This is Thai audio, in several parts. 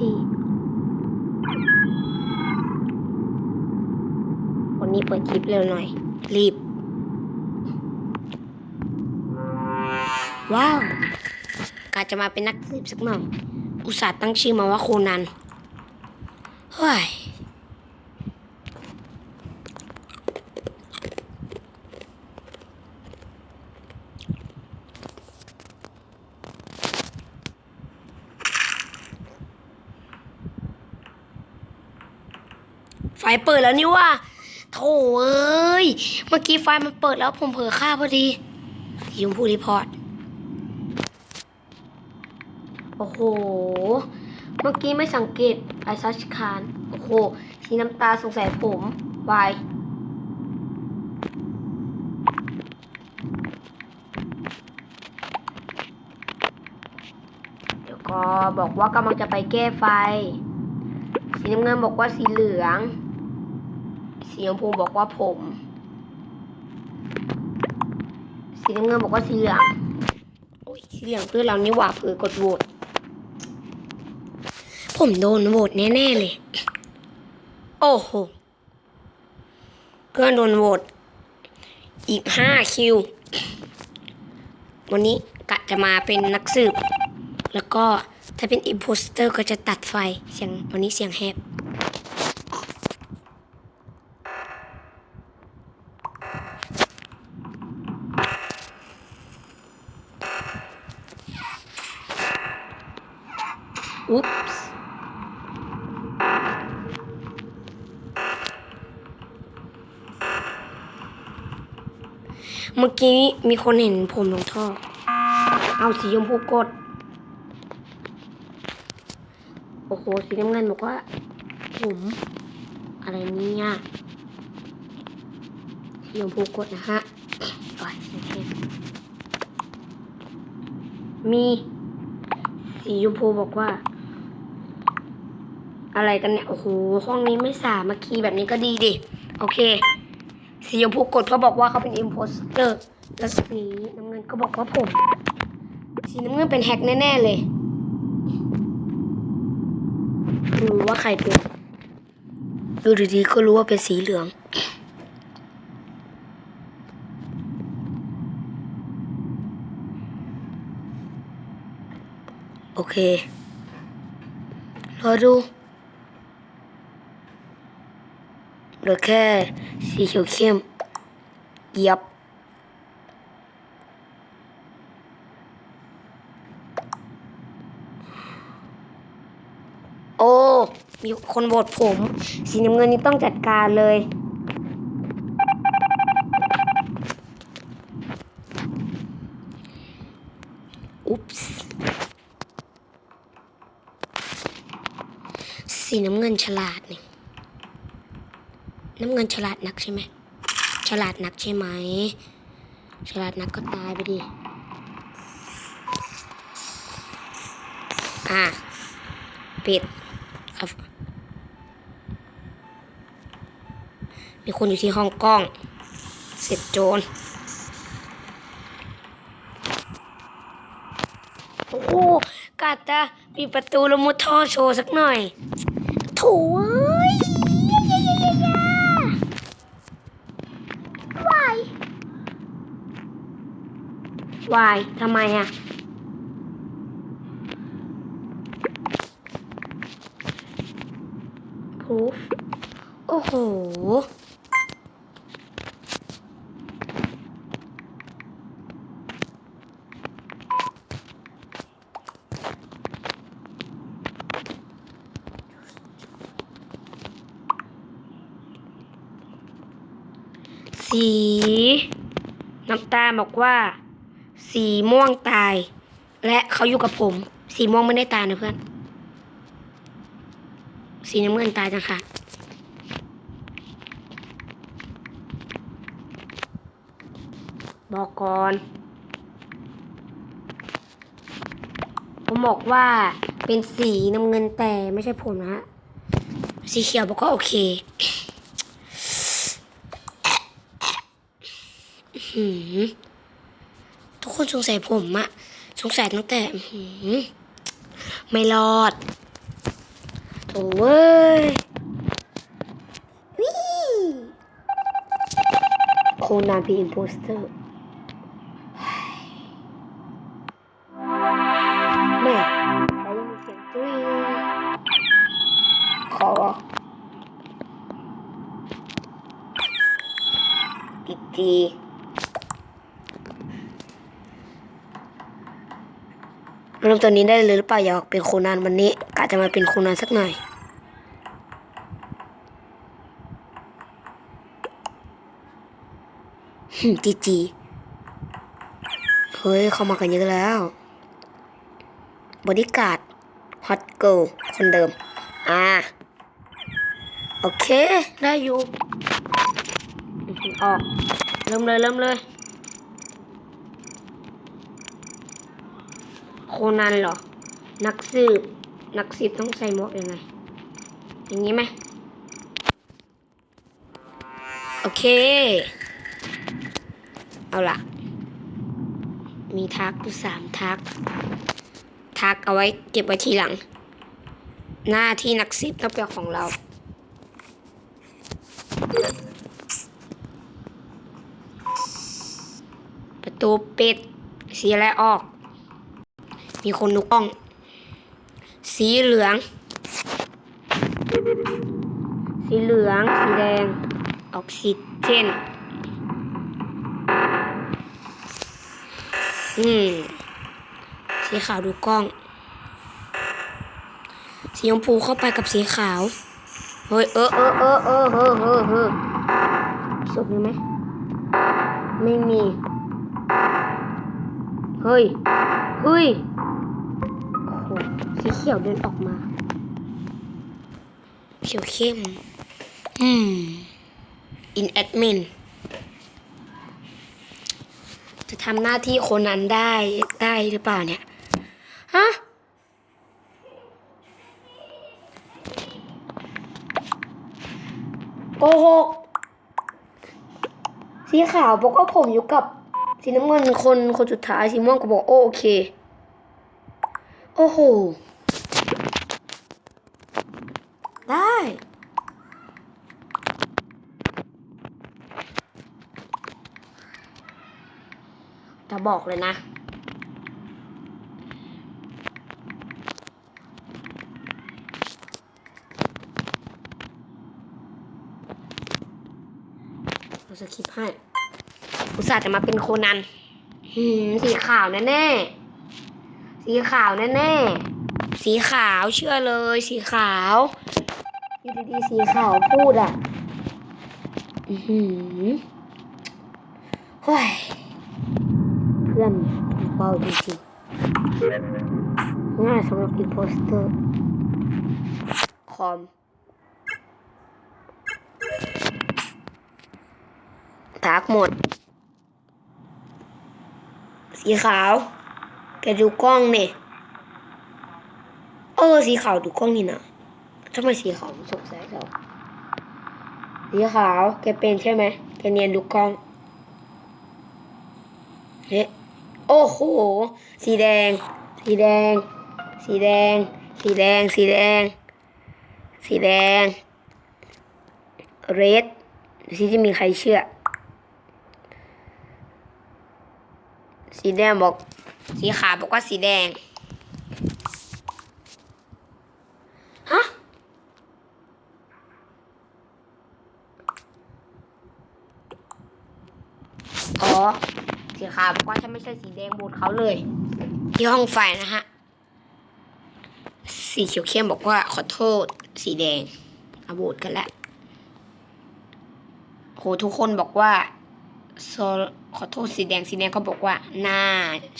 ที วันนี้เปิดคลิปเร็วหน่อย รีบ ว้าวกาจะมาเป็นนักสืบสักหน่อย อุตส่าห์ตั้งชื่อมาว่าโคนันเฮ้ย เปิดแล้วนี่ว่าโถเอ้ย เมื่อกี้ไฟมันเปิดแล้วผมเผลอฆ่าพอดียุงผู้รีพอร์ต โอ้โห เมื่อกี้ไม่สังเกตไอซัชคาน โอ้โหสีน้ำตาสงสัยผมวายเดี๋ยวก็บอกว่ากำลังจะไปแก้ไฟ สีน้ำเงินบอกว่าสีเหลือง สีชมพูบอกว่าผม สีน้ำเงินบอกว่าสีเหลืองโอ้ยสีเหลืองเพื่อเรานี่หว่าเผื่อกดโหวตผมโดนโหวตแน่ๆเลย โอ้โห เพื่อนโดนโหวตอีกห้าคิว วันนี้กะจะมาเป็นนักสืบ แล้วก็ถ้าเป็นอิ p โพสเตอร์ก็จะตัดไฟเสียงวันนี้เสียงแหบ อุ๊ปส์เมีคนเห็นผมลงท่อ เอาสีชมพูกด โอ้โห สีน้ำเงินบอกว่า ผม อะไรเนี่ยสีชมพูกดนะฮะโอ้ยโอเคมีสีชมพูบอกว่า อะไรกันเนี่ย โอ้โห ห้องนี้ไม่สามัคคีแบบนี้ก็ดีดิ โอเคสีชมพูกดเขาบอกว่าเขาเป็นอิมโพสเตอร์ แล้วสีน้ำเงินก็บอกว่าผม สีน้ำเงินเป็นแฮกแน่ ๆ เลยรู้ว่าใครเป็น ดูดีๆก็รู้ว่าเป็นสีเหลืองโอเค รอดูเหลือแค่สีเขียวเข้ม ยับ โอ้ มีคนโหวตผม สีน้ำเงินนี่ต้องจัดการเลย อุ๊ปส์สีน้ำเงินฉลาดนี่น้ำเงินฉลาดนักใช่ไหม ฉลาดนักใช่ไหม ฉลาดนักก็ตายไปดิ อะปิดครับ มีคนอยู่ที่ห้องกล้อง เสร็จโจร โอ้โหกาจะปิดประตูแล้วมุดท่อโชว์สักหน่อยโถ่เอ้ยวายวายทำไมอะพูฟโอ้โห สีน้ำตาลบอกว่า สีม่วงตาย และเขาอยู่กับผม สีม่วงไม่ได้ตายนะเพื่อน สีน้ำเงินตายจังค่ะบอกก่อนผมบอกว่าเป็นสีน้ำเงินแต่ไม่ใช่ผมนะฮะสีเขียวบอกว่าโอเคอื้อ หือทุกคนสงสัยผมอะสงสัยตั้งแต่หือไม่รอดโอ้ยวิโคนันเป็นอิมโพสเตอร์แม่เขายังมีเสียงตุ้ยขอติด เริ่มตอนนี้ได้เลยหรือเปล่าอยากเป็นโคนันวันนี้กะจะมาเป็นโคนันสักหน่อย จีจีเฮ้ย เข้ามากันเยอะแล้วบอดี้การ์ดฮอตเกิลคนเดิม อ่า โอเค ได้อยู่ออกเริ่มเลย เริ่มเลย โคนันเหรอ นักสืบ นักสืบต้องใส่หมวกยังไง อย่างนี้ไหม โอเค เอาล่ะ มีทักดูสามทัก ทักเอาไว้เก็บไว้ทีหลัง หน้าที่นักซิปต้องเป็นของเราประตูปิดสีอะไรออก มีคนนุกล้อง สีเหลือง สีเหลือง สีแดง ออกซิเจนอืม สีขาวดูกล้อง สีชมพูเข้าไปกับสีขาว เฮ้ย เออเออเออเออเออเออเออสุดเลยไหม ไม่มี เฮ้ย เฮ้ย สีเขียวเดินออกมา เขียวเข้ม อืม อินแอดมิน จะทำหน้าที่คนนั้นได้ได้หรือเปล่าเนี่ย ฮะโกหกสีขาวบอกว่าผมอยู่กับสีน้ำเงินคนคนสุดท้ายสีม่วงก็บอกโอโอเค โอ้โห ได้ จะบอกเลยนะ เราจะคลิปให้ อุตส่าห์จะมาเป็นโคนันสีขาวแน่ๆ สีขาวแน่ๆ สีขาวเชื่อเลย สีขาวอยู่ดีๆสีขาวพูดอะ อือหือเฮ้ย พื่อนเบาจริงๆง่ายสำหรับอินโพสเตอร์คอมทักหมด สีขาว แกดูกล้องเนี่ยเออสีขาวดูกล้องนี่นะทำไมสีขาวสงสัยเราสีขาวแกเป็นใช่ไหมแกเนียนดูกล้องเฮ้ โอ้โห สีแดง สีแดง สีแดง สีแดง สีแดง สีแดง เรดดูสิจะมีใครเชื่อ สีแดงบอก สีขาวบอกว่าสีแดง ฮะ อ๋อ สี ขาวบอกว่าถ้าไม่ใช่สีแดงโบดเขาเลยที่ห้องไฟนะฮะ สีเขียวเข้มบอกว่าขอโทษ สีแดงอาโบดกันแล้วโหทุกคนบอกว่าโซขอโทษสีแดงสีแดงก็บอกว่าหน้า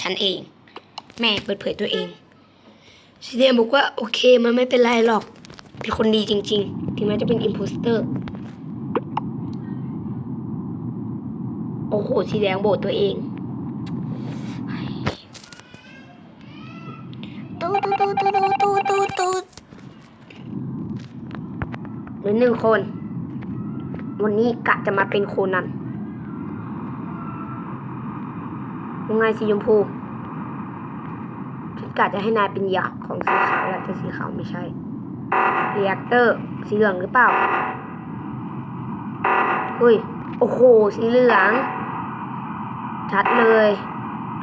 ฉันเอง แม่เปิดเผยตัวเอง สีแดงบอกว่าโอเคมันไม่เป็นไรหรอก เป็นคนดีจริง ๆ ถึงแม้จะเป็นอิมโพสเตอร์ โอ้โหสีแดงโบดตัวเองตูดตูดตูดตูดตูดตูดเหนึ่งคน วันนี้กะจะมาเป็นโคนันยังไงสีชมพูฉันกะจะให้นายเป็นยักษ์ของสีขาวแหละแต่สีขาวไม่ใช่เรีแอคเตอร์ สีเหลืองหรือเปล่าเฮ้ย โอ้โห สีเหลือง ชัดเลย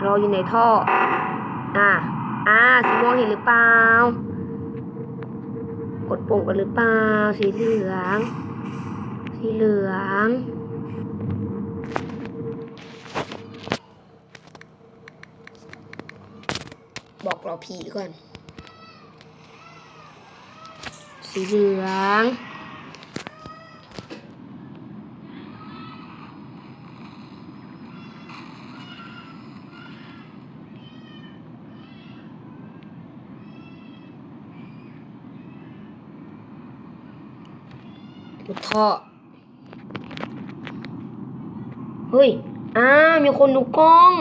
เราอยู่ในท่อ อ่า อ่า สีม่วงเห็นหรือเปล่า กดปุ่มกันหรือเปล่า สีเหลือง สีเหลือง บอกเราผีก่อน สีเหลือง พ่อเฮ้ย อ้ามีคนดูกล้อง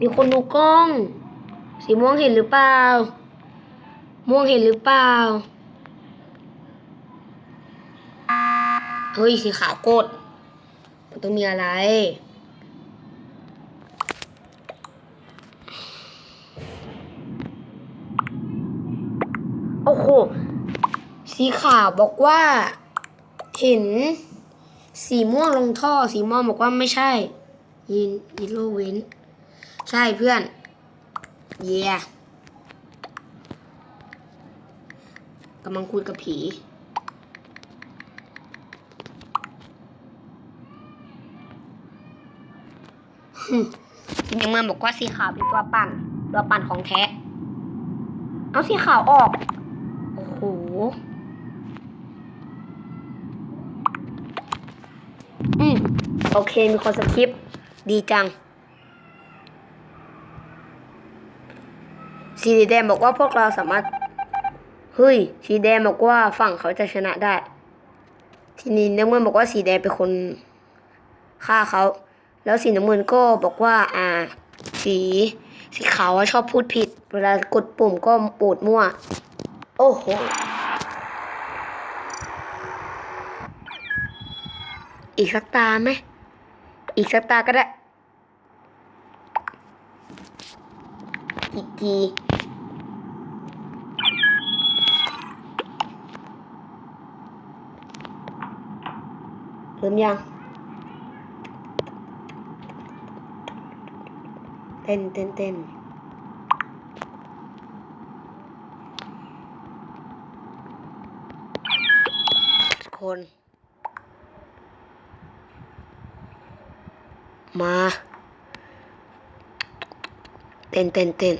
มีคนดูกล้อง สีม่วงเห็นหรือเปล่า ม่วงเห็นหรือเปล่า เฮ้ย สีขาวกด มันต้องมีอะไรโอ้โห สีขาวบอกว่า เห็น สีม่วงลงท่อ สีม่วงบอกว่าไม่ใช่ ยินยิโลเว้น ใช่เพื่อน เย่กำลังคุยกับผีสีน้ำเงินบอกว่าสีขาวเป็นตัวปั่นตัวปั่นของแท้ เอาสีขาวออก โอ้โห อืม โอเคมีคนสคริปต์ดีจังสีแดงบอกว่าพวกเราสามารถเฮ้ยสีแดงบอกว่าฝั่งเขาจะชนะได้ ทีนี้น้ำเงินบอกว่าสีแดงเป็นคนฆ่าเขา แล้วสีน้ำเงินก็บอกว่า อ่า สีสีขาวชอบพูดผิด เวลากดปุ่มก็ปูดมั่ว โอ้โหอีกสักตาไหม อีกสักตาก็ได้ อีกทีเริ่มยังเต้นเต้นเต้นคน มา เต้นเต้นเต้น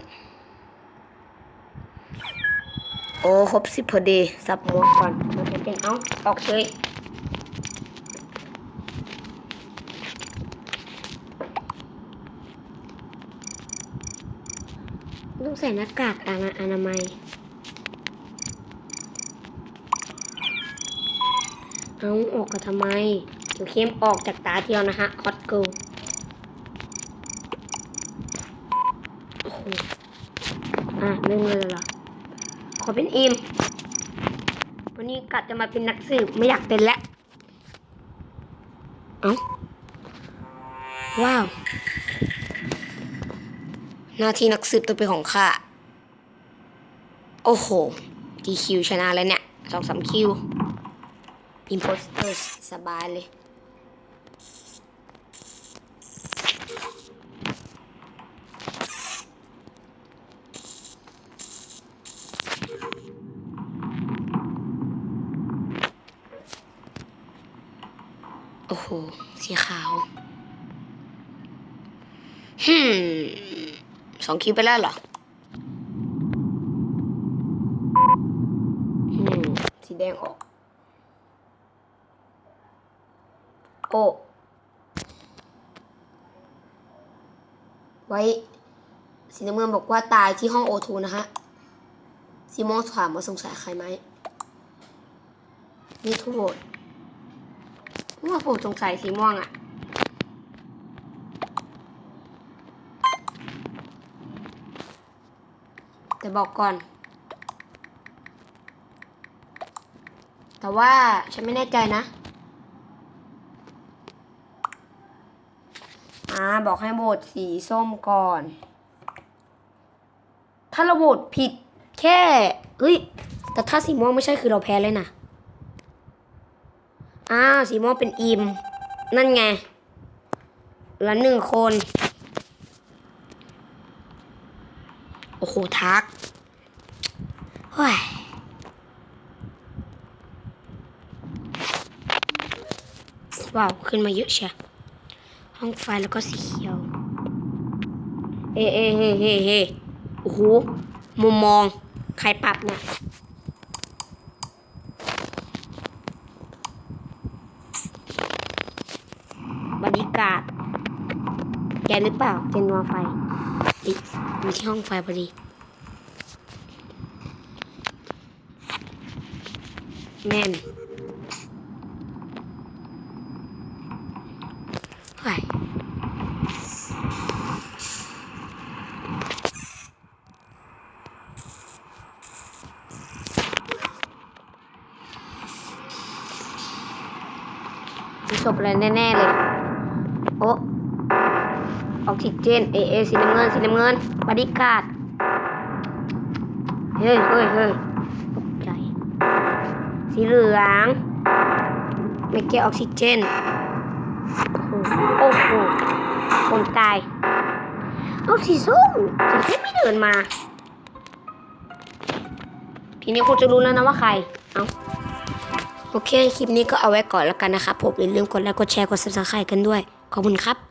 โอ้ครบสิบพอดี สับหมดก่อนมาเต้นเต้นเอาออกเลยต้องใส่หน้ากากอนาอนามัย เอาออกกันทำไมเดี๋ยวเข้มออกจากตาเที่ยวนะฮะฮอตเกิลโอ้โห อะ เริ่มเลยเหรอขอเป็นอิมวันนี้กัดจะมาเป็นนักสืบไม่อยากเป็นแล้วเอ้าว้าว หน้าที่นักสืบต้องเป็นของข้า โอ้โหกี่คิวชนะแล้วเนี่ยสองสามคิว อิมโพสเตอร์สบายเลย โอ้โห สีขาวฮึมสองคิวไปแล้วเหรออืมสีแดงออก โอ้ไว้ สีน้ำเงินบอกว่าตายที่ห้องโอทูนะฮะ สีม่วงถามว่าสงสัยใครไหม นี่ทุกโหวต ว่าผมสงสัยสีม่วงอะแต่บอกก่อน แต่ว่าฉันไม่แน่ใจนะ อ่า บอกให้โหวตสีส้มก่อน ถ้าเราโหวตผิดแค่ เฮ้ย แต่ถ้าสีม่วงไม่ใช่คือเราแพ้เลยนะ อ้าวสีม่วงเป็นอิม นั่นไงละหนึ่งคน โอ้โห ทักเฮ้ยว้าวขึ้นมาเยอะเชียห้องไฟแล้วก็สีเขียวเฮ้เฮ้เฮ้เฮ้เฮโอ้โห มุมมอง ใครปรับเนี่ย บริการดแกหรือเปล่า เจนนัวไฟอิมีที่ห้องไฟพอดีแม่นไฟมีศพอะไรแน่ๆเลยโอ้ ออกซิเจนเอเอสีน้ำเงินสีน้ำเงินบริการดเฮ้ยเฮ้ยเฮ้ยตกใจสีเหลืองไม่เกี่ยวออกซิเจนโอ้โหคนตายเอาสีส้มสีส้มไม่เดินมาทีนี้คุณจะรู้แล้วนะว่าใคร เอาโอเค คลิปนี้ก็เอาไว้ก่อนแล้วกันนะครับผมอย่าลืมกดไลค์ กดแชร์ กด subscribe กันด้วย ขอบคุณครับ